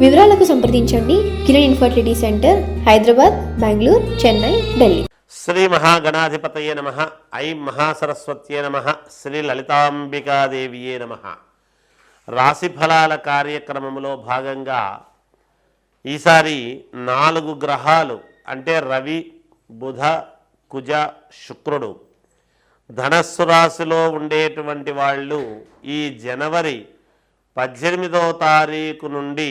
వివరాలకు సంప్రదించండి Kiran infertility centre Hyderabad Bengaluru Chennai Delhi. Shri మహాగణాధిపతయే నమ. ఐం మహాసరస్వత్యే నమ. శ్రీ లలితాంబికాదేవియే నమ. రాశి ఫలాల కార్యక్రమంలో భాగంగా ఈసారి నాలుగు గ్రహాలు అంటే రవి బుధ కుజ శుక్రుడు ధనస్సు రాశిలో ఉండేటువంటి వాళ్ళు ఈ జనవరి పద్దెనిమిదవ తారీఖు నుండి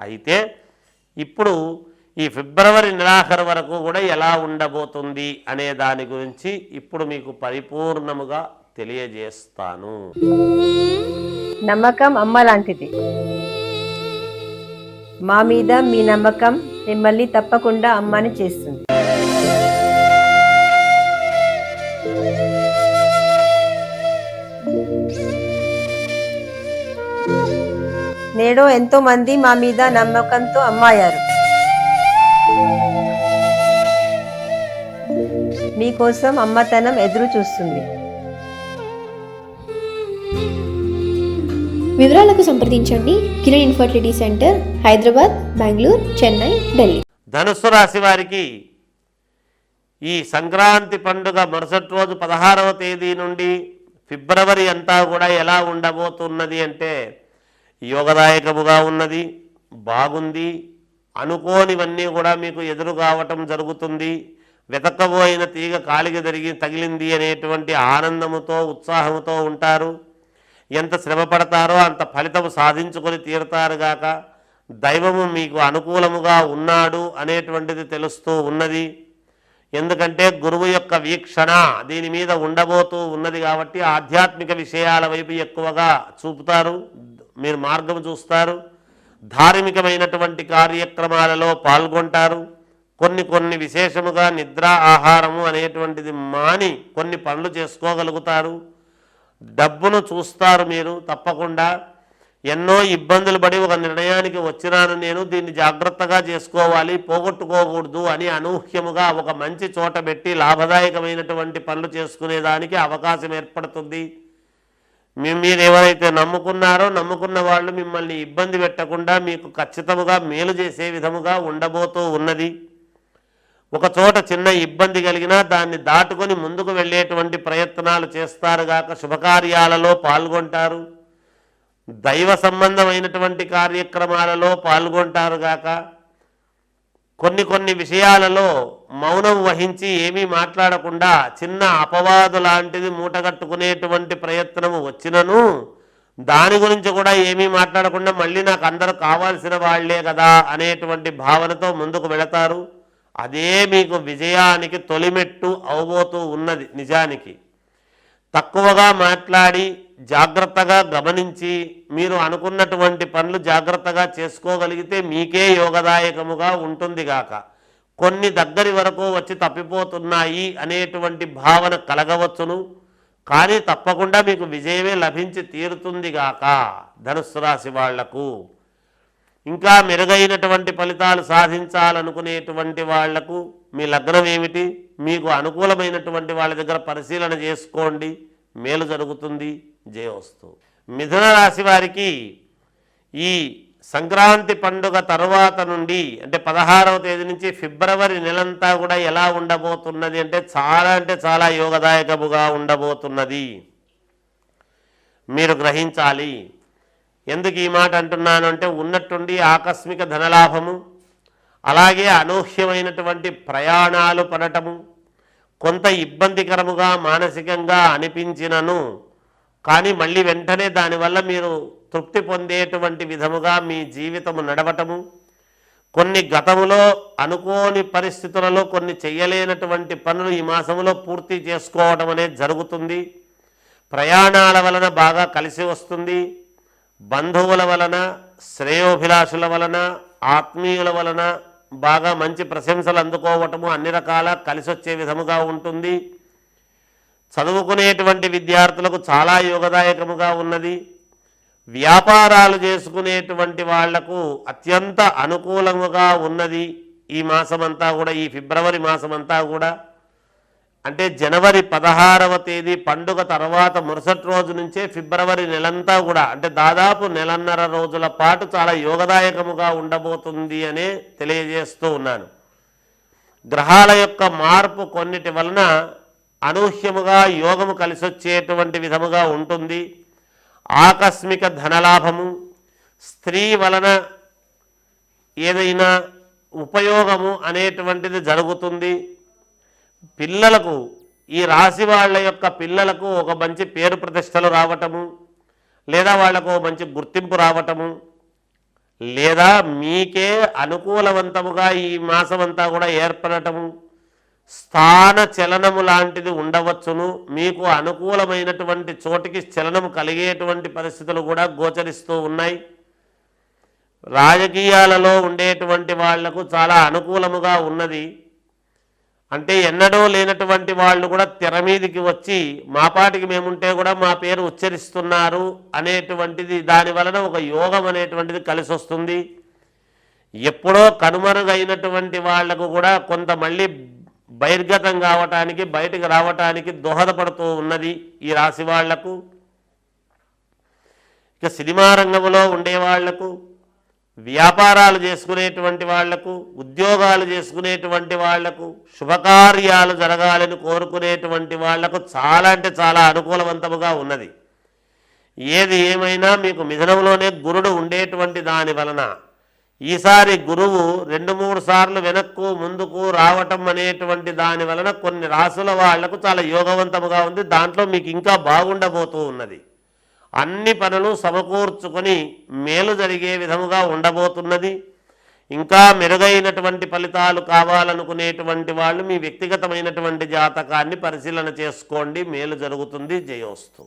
అయితే ఇప్పుడు ఈ ఫిబ్రవరి నెలాఖరు వరకు కూడా ఎలా ఉండబోతుంది అనే దాని గురించి ఇప్పుడు మీకు పరిపూర్ణముగా తెలియజేస్తాను. నమ్మకం అమ్మ లాంటిది. మా మీద మీ నమ్మకం మిమ్మల్ని తప్పకుండా అమ్మని చేస్తుంది. నేడు ఎంతో మంది మా మీద నమ్మకంతో అమ్మాయారు. మీకోసం అమ్మతనం ఎదురు చూస్తుంది. వివరాలకు సంప్రదించండి. Kiran infertility centre Hyderabad Bengaluru Chennai Delhi. ధనుస్సు రాశి వారికి ఈ సంక్రాంతి పండుగ మరుసటి రోజు పదహారవ తేదీ నుండి ఫిబ్రవరి అంతా కూడా ఎలా ఉండబోతున్నది అంటే యోగదాయకముగా ఉన్నది బాగుంది అనుకోనివన్నీ కూడా మీకు ఎదురు కావటం జరుగుతుంది. వెతకబోయిన తీగ కాలికి జరిగి తగిలింది అనేటువంటి ఆనందముతో ఉత్సాహముతో ఉంటారు. ఎంత శ్రమ పడతారో అంత ఫలితం సాధించుకొని తీరతారుగాక దైవము మీకు అనుకూలముగా ఉన్నాడు అనేటువంటిది తెలుస్తూ ఉన్నది. ఎందుకంటే గురువు యొక్క వీక్షణ దీని మీద ఉండబోతూ ఉన్నది కాబట్టి ఆధ్యాత్మిక విషయాల వైపు ఎక్కువగా చూపుతారు. మీరు మార్గం చూస్తారు. ధార్మికమైనటువంటి కార్యక్రమాలలో పాల్గొంటారు. కొన్ని కొన్ని విశేషముగా నిద్ర ఆహారము అనేటువంటిది మాని కొన్ని పనులు చేసుకోగలుగుతారు. డబ్బును చూస్తారు మీరు తప్పకుండా. ఎన్నో ఇబ్బందులు పడి ఒక నిర్ణయానికి వచ్చినాను నేను దీన్ని జాగ్రత్తగా చేసుకోవాలి పోగొట్టుకోకూడదు అని అనూహ్యముగా ఒక మంచి చోట పెట్టి లాభదాయకమైనటువంటి పనులు చేసుకునేదానికి అవకాశం ఏర్పడుతుంది. మీ మీరు ఎవరైతే నమ్ముకున్నారో నమ్ముకున్న వాళ్ళు మిమ్మల్ని ఇబ్బంది పెట్టకుండా మీకు ఖచ్చితముగా మేలు చేసే విధముగా ఉండబోతూ ఉన్నది. ఒక చోట చిన్న ఇబ్బంది కలిగినా దాన్ని దాటుకొని ముందుకు వెళ్ళేటువంటి ప్రయత్నాలు చేస్తారుగాక శుభకార్యాలలో పాల్గొంటారు. దైవ సంబంధమైనటువంటి కార్యక్రమాలలో పాల్గొంటారుగాక కొన్ని కొన్ని విషయాలలో మౌనం వహించి ఏమీ మాట్లాడకుండా చిన్న అపవాదు లాంటిది మూటగట్టుకునేటువంటి ప్రయత్నము వచ్చినను దాని గురించి కూడా ఏమీ మాట్లాడకుండా మళ్ళీ నాకు అందరూ కావాల్సిన వాళ్ళే కదా అనేటువంటి భావనతో ముందుకు వెళతారు. అదే మీకు విజయానికి తొలిమెట్టు అవబోతూ ఉన్నది నిజానికి. తక్కువగా మాట్లాడి జాగ్రత్తగా గమనించి మీరు అనుకున్నటువంటి పనులు జాగ్రత్తగా చేసుకోగలిగితే మీకే యోగదాయకముగా ఉంటుంది గాక. కొన్ని దగ్గరి వరకు వచ్చి తప్పిపోతున్నాయి అనేటువంటి భావన కలగవచ్చును. కానీ తప్పకుండా మీకు విజయమే లభించి తీరుతుంది గాక ధనుస్సు రాశి వాళ్ళకు. ఇంకా మెరుగైనటువంటి ఫలితాలు సాధించాలనుకునేటువంటి వాళ్ళకు మీ లగ్నం ఏమిటి? మీకు అనుకూలమైనటువంటి వాళ్ళ దగ్గర పరిశీలన చేసుకోండి. మేలు జరుగుతుంది. జయవస్తు మిథున రాశి వారికి ఈ సంక్రాంతి పండుగ తరువాత నుండి అంటే పదహారవ తేదీ నుంచి ఫిబ్రవరి నెలంతా కూడా ఎలా ఉండబోతున్నది అంటే చాలా అంటే చాలా యోగదాయకముగా ఉండబోతున్నది. మీరు గ్రహించాలి. ఎందుకు ఈ మాట అంటున్నాను అంటే ఉన్నట్టుండి ఆకస్మిక ధనలాభము అలాగే అనూహ్యమైనటువంటి ప్రయాణాలు పడటము కొంత ఇబ్బందికరముగా మానసికంగా అనిపించినను. కానీ మళ్ళీ వెంటనే దానివల్ల మీరు తృప్తి పొందేటువంటి విధముగా మీ జీవితము నడవటము కొన్ని గతములో అనుకోని పరిస్థితులలో కొన్ని చేయలేనటువంటి పనులు ఈ మాసంలో పూర్తి చేసుకోవడం అనేది జరుగుతుంది. ప్రయాణాల వలన బాగా కలిసి వస్తుంది. బంధువుల వలన శ్రేయోభిలాషుల వలన ఆత్మీయుల వలన బాగా మంచి ప్రశంసలు అందుకోవటము అన్ని రకాల కలిసొచ్చే విధముగా ఉంటుంది. చదువుకునేటువంటి విద్యార్థులకు చాలా యోగదాయకముగా ఉన్నది. వ్యాపారాలు చేసుకునేటువంటి వాళ్ళకు అత్యంత అనుకూలముగా ఉన్నది ఈ మాసమంతా కూడా ఈ ఫిబ్రవరి మాసమంతా కూడా. అంటే జనవరి పదహారవ తేదీ పండుగ తర్వాత మరుసటి రోజు నుంచే ఫిబ్రవరి నెలంతా కూడా అంటే దాదాపు నెలన్నర రోజుల పాటు చాలా యోగదాయకముగా ఉండబోతుంది అనే తెలియజేస్తూ ఉన్నాను. గ్రహాల యొక్క మార్పు కొన్నిటి వలన అనూహ్యముగా యోగము కలిసొచ్చేటువంటి విధముగా ఉంటుంది. ఆకస్మిక ధనలాభము స్త్రీ వలన ఏదైనా ఉపయోగము అనేటువంటిది జరుగుతుంది. పిల్లలకు ఈ రాశి వాళ్ళ యొక్క పిల్లలకు ఒక మంచి పేరు ప్రతిష్టలు రావటము లేదా వాళ్ళకు మంచి గుర్తింపు రావటము లేదా మీకే అనుకూలవంతముగా ఈ మాసమంతా కూడా ఏర్పడటము స్థాన చలనము లాంటిది ఉండవచ్చును. మీకు అనుకూలమైనటువంటి చోటికి చలనము కలిగేటువంటి పరిస్థితులు కూడా గోచరిస్తూ ఉన్నాయి. రాజకీయాలలో ఉండేటువంటి వాళ్ళకు చాలా అనుకూలముగా ఉన్నది. అంటే ఎన్నడూ లేనటువంటి వాళ్ళు కూడా తెర మీదికి వచ్చి మా పాటికి మేముంటే కూడా మా పేరు ఉచ్చరిస్తున్నారు అనేటువంటిది దాని వలన ఒక యోగం అనేటువంటిది కలిసి వస్తుంది ఎప్పుడో కనుమరుగైనటువంటి వాళ్ళకు కూడా కొంత మళ్ళీ బహిర్గతం కావటానికి బయటకు రావటానికి దోహదపడుతూ ఉన్నది ఈ రాశి వాళ్ళకు. ఇక సినిమా రంగంలో ఉండేవాళ్ళకు వ్యాపారాలు చేసుకునేటువంటి వాళ్ళకు ఉద్యోగాలు చేసుకునేటువంటి వాళ్ళకు శుభకార్యాలు జరగాలని కోరుకునేటువంటి వాళ్ళకు చాలా అంటే చాలా అనుకూలవంతముగా ఉన్నది. ఏది ఏమైనా మీకు మిథునంలోనే గురుడు ఉండేటువంటి దాని వలన ఈసారి గురువు రెండు మూడు సార్లు వెనక్కు ముందుకు రావటం అనేటువంటి దాని వలన కొన్ని రాసుల వాళ్ళకు చాలా యోగవంతముగా ఉంది. దాంట్లో మీకు ఇంకా బాగుండబోతూ ఉన్నది. అన్ని పనులు సమకూర్చుకొని మేలు జరిగే విధముగా ఉండబోతున్నది. ఇంకా మెరుగైనటువంటి ఫలితాలు కావాలనుకునేటువంటి వాళ్ళు మీ వ్యక్తిగతమైనటువంటి జాతకాన్ని పరిశీలన చేసుకోండి. మేలు జరుగుతుంది. జయోస్తు.